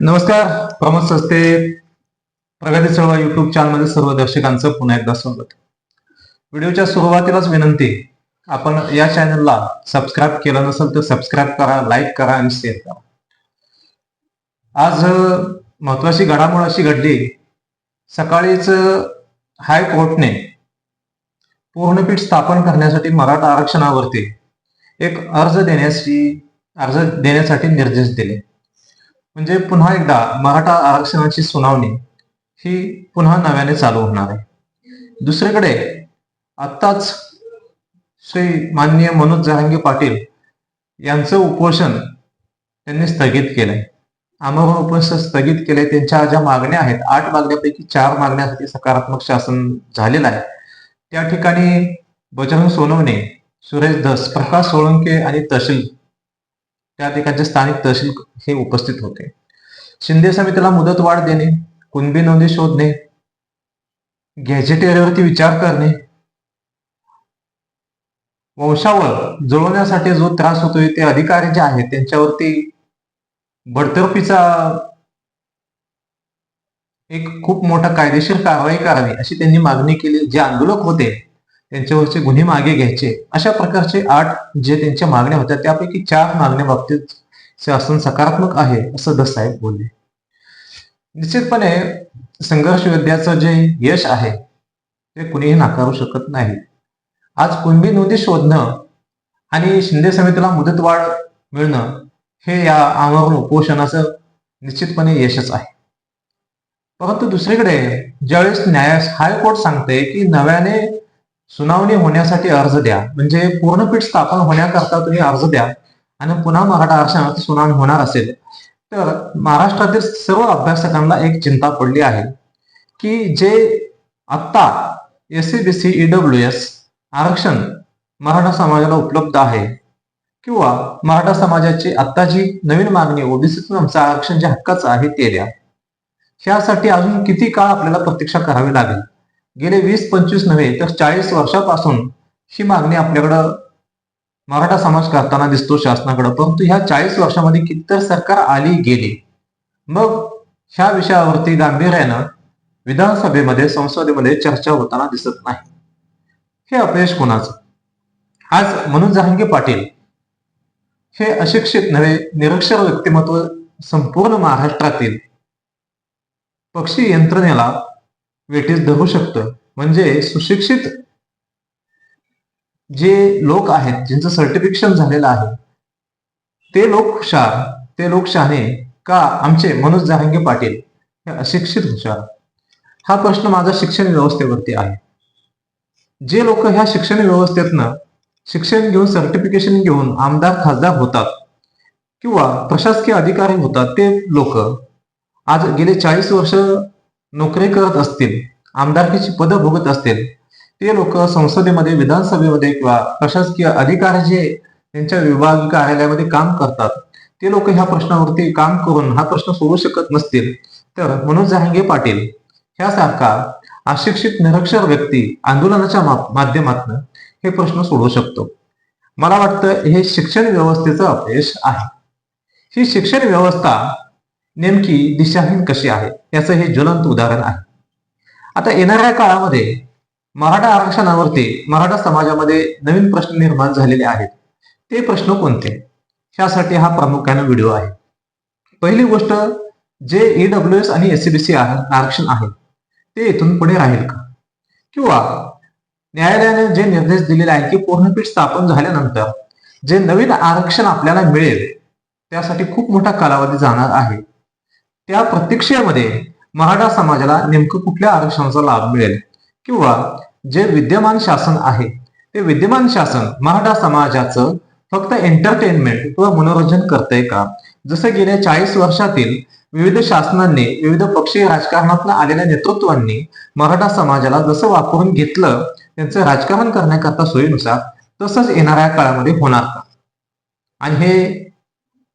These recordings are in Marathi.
नमस्कार प्रमोद संस्थे प्रगती चळवळ युट्यूब चॅनलमध्ये सर्व दर्शकांचं पुन्हा एकदा स्वागत. व्हिडिओच्या सुरुवातीलाच विनंती आपण या चॅनलला सबस्क्राईब केलं नसेल तर सबस्क्राईब करा लाईक करा आणि शेअर करा. आज महत्वाची घडामोड अशी घडली सकाळीच हायकोर्टने पूर्णपीठ स्थापन करण्यासाठी मराठा आरक्षणावरती एक अर्ज देण्याची अर्ज देण्यासाठी निर्देश दिले. म्हणजे पुन्हा एकदा मराठा आरक्षणाची सुनावणी ही पुन्हा नव्याने चालू होणार आहे. दुसरीकडे आत्ताच श्री माननीय मनोज जहांगे पाटील यांचं उपोषण त्यांनी स्थगित केलंय. आमरण उपोषण स्थगित केले त्यांच्या ज्या मागण्या आहेत आठ मागण्यापैकी चार मागण्यासाठी सकारात्मक शासन झालेलं आहे. त्या ठिकाणी बजरंग सोनवणे सुरेश धस प्रकाश सोळंके आणि तहसील त्या ठिकाणचे स्थानिक तहसील हे उपस्थित होते. शिंदे समितीला मुदतवाढ देणे कुणबी नोंदी शोधणे गॅजेटेरियावरती विचार करणे वंशावर जुळवण्यासाठी जो त्रास होतोय ते अधिकारी जे आहेत त्यांच्यावरती बडतर्फीचा एक खूप मोठा कायदेशीर कारवाई करावी अशी त्यांनी मागणी केली. जे आंदोलक होते त्यांच्यावरचे गुन्हे मागे घ्यायचे. अशा प्रकारचे आठ जे त्यांच्या मागण्या होत्या त्यापैकी चार मागण्या बाबतीत शासन सकारात्मक आहे असं दसाहेब बोलले. निश्चितपणे संघर्ष योद्ध्याचं जे यश आहे ते कुणीही नाकारू शकत नाही. आज कुणबी नोंदी शोधणं आणि शिंदे समितीला मुदतवाढ मिळणं हे या आमरण उपोषणाचं निश्चितपणे यशच आहे. परंतु दुसरीकडे ज्यावेळेस न्याय हायकोर्ट सांगते की नव्याने सुनावणी होण्यासाठी अर्ज द्या. म्हणजे पूर्णपीठ स्थापन होण्याकरता तुम्ही अर्ज द्या. आणि पुन्हा मराठा आरक्षणाची सुनावणी होणार असेल. तर महाराष्ट्रातील सर्व अभ्यासकांना एक चिंता पडली आहे. की जे आत्ता S C B C E W S आरक्षण मराठा समाजाला उपलब्ध आहे. किंवा मराठा समाजाची आत्ता जी नवीन मागणी ओबीसीतून आमचं आरक्षण जे हक्काचं आहे ते द्या. ह्यासाठी अजून किती काळ आपल्याला प्रतीक्षा करावी लागेल? गेले वीस पंचवीस नव्हे तर चाळीस वर्षापासून ही मागणी आपल्याकडं मराठा समाज करताना दिसतो शासनाकडं. परंतु ह्या चाळीस वर्षामध्ये कितीतर सरकार आली गेली. मग ह्या विषयावरती गांभीर्यानं विधानसभेमध्ये संसदेमध्ये चर्चा होताना दिसत नाही. हे अपयश कोणाचं? आज मनोज जहांगे पाटील हे अशिक्षित नव्हे निरक्षर व्यक्तिमत्व संपूर्ण महाराष्ट्रातील पक्षी यंत्रणेला वेठीस धरू शकतं. म्हणजे सुशिक्षित जे लोक आहेत ज्यांचं सर्टिफिकेशन झालेलं आहे ते लोक हुशार ते लोक शहाणे का आमचे मनोज जहांगे पाटील हे अशिक्षित हुशार? हा प्रश्न माझा शिक्षण व्यवस्थेवरती आहे. जे लोक ह्या शिक्षण व्यवस्थेतनं शिक्षण घेऊन सर्टिफिकेशन घेऊन आमदार खासदार होतात किंवा प्रशासकीय अधिकारी होतात ते लोक आज गेले चाळीस वर्ष नोकरी करत असतील आमदारकीची पदं भोगत असतील ते लोक संसदेमध्ये विधानसभेमध्ये किंवा प्रशासकीय अधिकारी जे त्यांच्या विभागीय कार्यालयामध्ये काम करतात ते लोक ह्या प्रश्नावरती काम करून हा प्रश्न सोडू शकत नसतील तर मनोज जहांगे पाटील ह्यासारखा अशिक्षित निरक्षर व्यक्ती आंदोलनाच्या माध्यमातून हे प्रश्न सोडवू शकतो. मला वाटतं हे शिक्षण व्यवस्थेचं अपयश आहे. ही शिक्षण व्यवस्था नेमकी दिशाहीन कशी आहे? याचं हे ज्वलंत उदाहरण आहे. आता येणाऱ्या काळामध्ये मराठा आरक्षणावरती मराठा समाजामध्ये नवीन प्रश्न निर्माण झालेले आहेत. ते प्रश्न कोणते? ह्यासाठी हा प्रामुख्याने व्हिडिओ आहे. पहिली गोष्ट जे ईडब्ल्यू एस आणि एस सी बी सी आरक्षण आहे ते इथून पुढे राहील का? किंवा न्यायालयाने जे निर्देश दिलेले आहेत की पूर्णपीठ स्थापन झाल्यानंतर जे नवीन आरक्षण आपल्याला मिळेल त्यासाठी खूप मोठा कालावधी जाणार आहे. त्या प्रतीक्षेमध्ये मराठा समाजाला नेमकं कुठल्या आरक्षणाचा लाभ मिळेल? किंवा जे विद्यमान शासन आहे ते विद्यमान शासन मराठा समाजाचं फक्त एंटरटेनमेंट किंवा मनोरंजन करतंय का? जसं गेल्या चाळीस वर्षातील विविध शासनांनी विविध पक्षीय राजकारणातून आलेल्या नेतृत्वांनी मराठा समाजाला जसं वापरून घेतलं त्यांचं राजकारण करण्याकरता सोयीनुसार तसंच येणाऱ्या काळामध्ये होणार का? आणि हे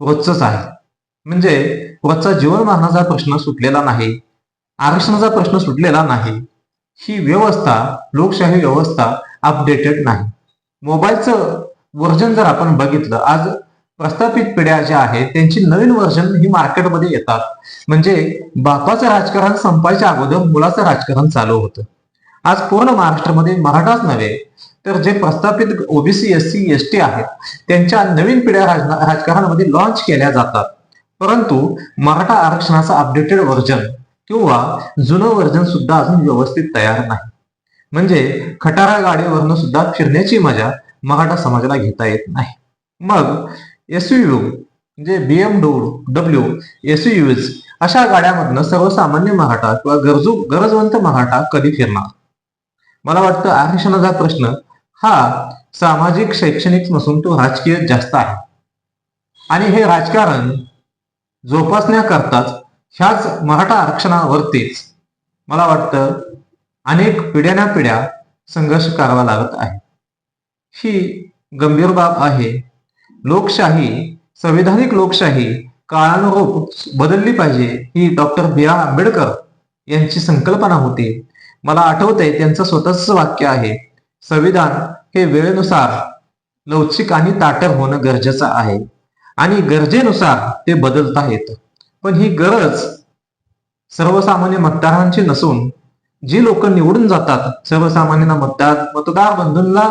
रोजच आहे. म्हणजे रोजचा जीवनमानाचा प्रश्न सुटलेला नाही आरक्षणाचा प्रश्न सुटलेला नाही ही व्यवस्था लोकशाही व्यवस्था अपडेटेड नाही. मोबाईलचं वर्जन जर आपण बघितलं आज प्रस्थापित पिढ्या ज्या आहेत त्यांची नवीन वर्जन ही मार्केटमध्ये येतात. म्हणजे बापाचं राजकारण संपायच्या अगोदर मुलाचं राजकारण चालू होतं. आज पूर्ण महाराष्ट्रामध्ये मराठाच नव्हे तर जे प्रस्थापित OBC S C S T आहेत त्यांच्या नवीन पिढ्या राजकारणामध्ये लॉन्च केल्या जातात. परंतु मराठा आरक्षणाचं अपडेटेड व्हर्जन किंवा जुनं व्हर्जन सुद्धा अजून व्यवस्थित तयार नाही. म्हणजे खटारा गाडीवरनं सुद्धा फिरण्याची मजा मराठा समाजाला घेता येत नाही. मग एसयू म्हणजे बीएमडब्ल्यू डब्ल्यू एसयूज अशा गाड्यामधनं सर्वसामान्य मराठा किंवा गरजू गरजवंत मराठा कधी फिरणार? मला वाटतं आरक्षणाचा प्रश्न हा सामाजिक शैक्षणिक नसून तो राजकीय जास्त आहे. आणि हे राजकारण जोपासण्याकरताच ह्याच मराठा आरक्षणावरतीच मला वाटतं अनेक पिढ्याना पिढ्या संघर्ष करावा लागत आहे. ही गंभीर बाब आहे. लोकशाही संविधानिक लोकशाही काळानुरूप बदलली पाहिजे ही डॉक्टर बी आर आंबेडकर यांची संकल्पना होती. मला आठवतंय त्यांचं स्वतःच वाक्य आहे संविधान हे वेळेनुसार लवचिक आणि ताटर होणं गरजेचं आहे. आणि गरजेनुसार ते बदलता येत. पण ही गरज सर्वसामान्य मतदारांची नसून जी लोक निवडून जातात सर्वसामान्यांना मतदार मतदार बंधूंना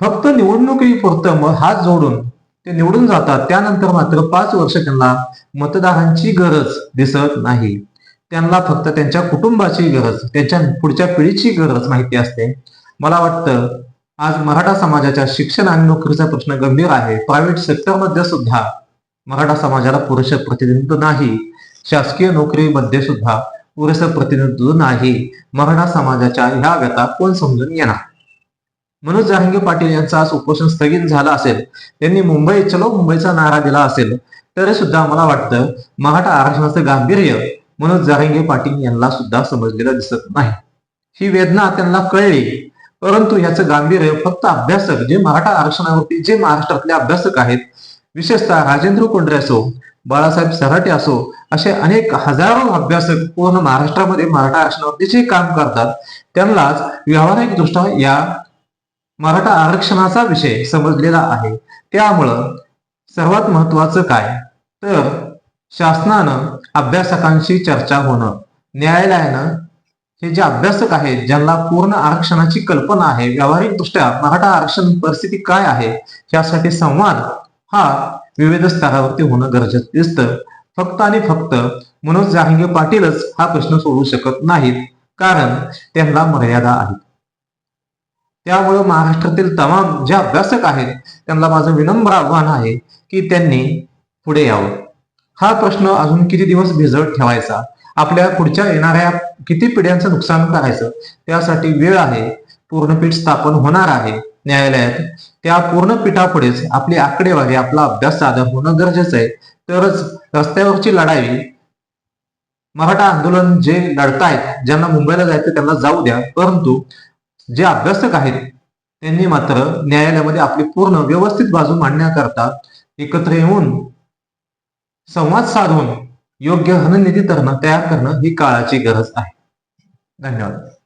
फक्त निवडणुकीपुरतं म- हात जोडून ते निवडून जातात त्यानंतर मात्र पाच वर्ष त्यांना मतदारांची गरज दिसत नाही. त्यांना फक्त त्यांच्या कुटुंबाची गरज त्यांच्या पुढच्या पिढीची गरज माहिती असते. मला वाटतं आज मराठा समाजाच्या शिक्षण आणि नोकरीचा प्रश्न गंभीर आहे. प्रायव्हेट सेक्टरमध्ये सुद्धा मराठा समाजाला पुरेसे प्रतिनिधित्व नाही. शासकीय नोकरीमध्ये सुद्धा पुरेसे प्रतिनिधित्व नाही. मराठा समाजाच्या ह्या व्यथा कोण समजून येणार मनोज जहांगीर पाटील यांचं आज उपोषण स्थगित झालं असेल. त्यांनी मुंबई चलो मुंबईचा नारा दिला असेल. तरी सुद्धा मला वाटतं मराठा आरक्षणाचं गांभीर्य मनोज जहांगीर पाटील यांना सुद्धा समजलेलं दिसत नाही. ही वेदना त्यांना कळली. परंतु याचं गांभीर्य फक्त अभ्यासक जे मराठा आरक्षणावरती जे महाराष्ट्रातले अभ्यासक आहेत विशेषतः राजेंद्र कोंडरे असो बाळासाहेब सराटे असो असे अनेक हजारो अभ्यासक पूर्ण महाराष्ट्रामध्ये मराठा आरक्षणावरती जे काम करतात त्यांनाच व्यावहारिक दृष्ट्या या मराठा आरक्षणाचा विषय समजलेला आहे. त्यामुळं सर्वात महत्वाचं काय? तर शासनानं अभ्यासकांशी चर्चा होणं न्यायालयानं हे जे अभ्यासक आहेत ज्यांना पूर्ण आरक्षणाची कल्पना आहे व्यावहारिक दृष्ट्या मराठा आरक्षण परिस्थिती काय आहे यासाठी संवाद हा विविध स्तरावरती होणं गरजेचं दिसतं. फक्त आणि फक्त मनोज जारंगे पाटीलच हा प्रश्न सोडू शकत नाहीत कारण त्यांना मर्यादा आहेत. त्यामुळे महाराष्ट्रातील तमाम जे अभ्यासक आहेत त्यांना माझं विनम्र आव्हान आहे की त्यांनी पुढे यावं. हा प्रश्न अजून किती दिवस भिजवत ठेवायचा? आपल्या पुढच्या येणाऱ्या किती पिढ्यांचं नुकसान करायचं त्यासाठी वेळ आहे पूर्णपीठ स्थापन होणार आहे न्यायालयात. त्या पूर्णपीठापुढेच आपली आकडेवारी आपला अभ्यास सादर होणं गरजेचं आहे. तरच रस्त्यावरची लढाई मराठा आंदोलन जे लढतायत ज्यांना मुंबईला जायचं त्यांना जाऊ द्या. परंतु जे अभ्यासक आहेत त्यांनी मात्र न्यायालयामध्ये आपली पूर्ण व्यवस्थित बाजू मांडण्याकरता एकत्र येऊन संवाद साधून योग्य हननिधी तरणं तयार करणं ही काळाची गरज आहे. धन्यवाद.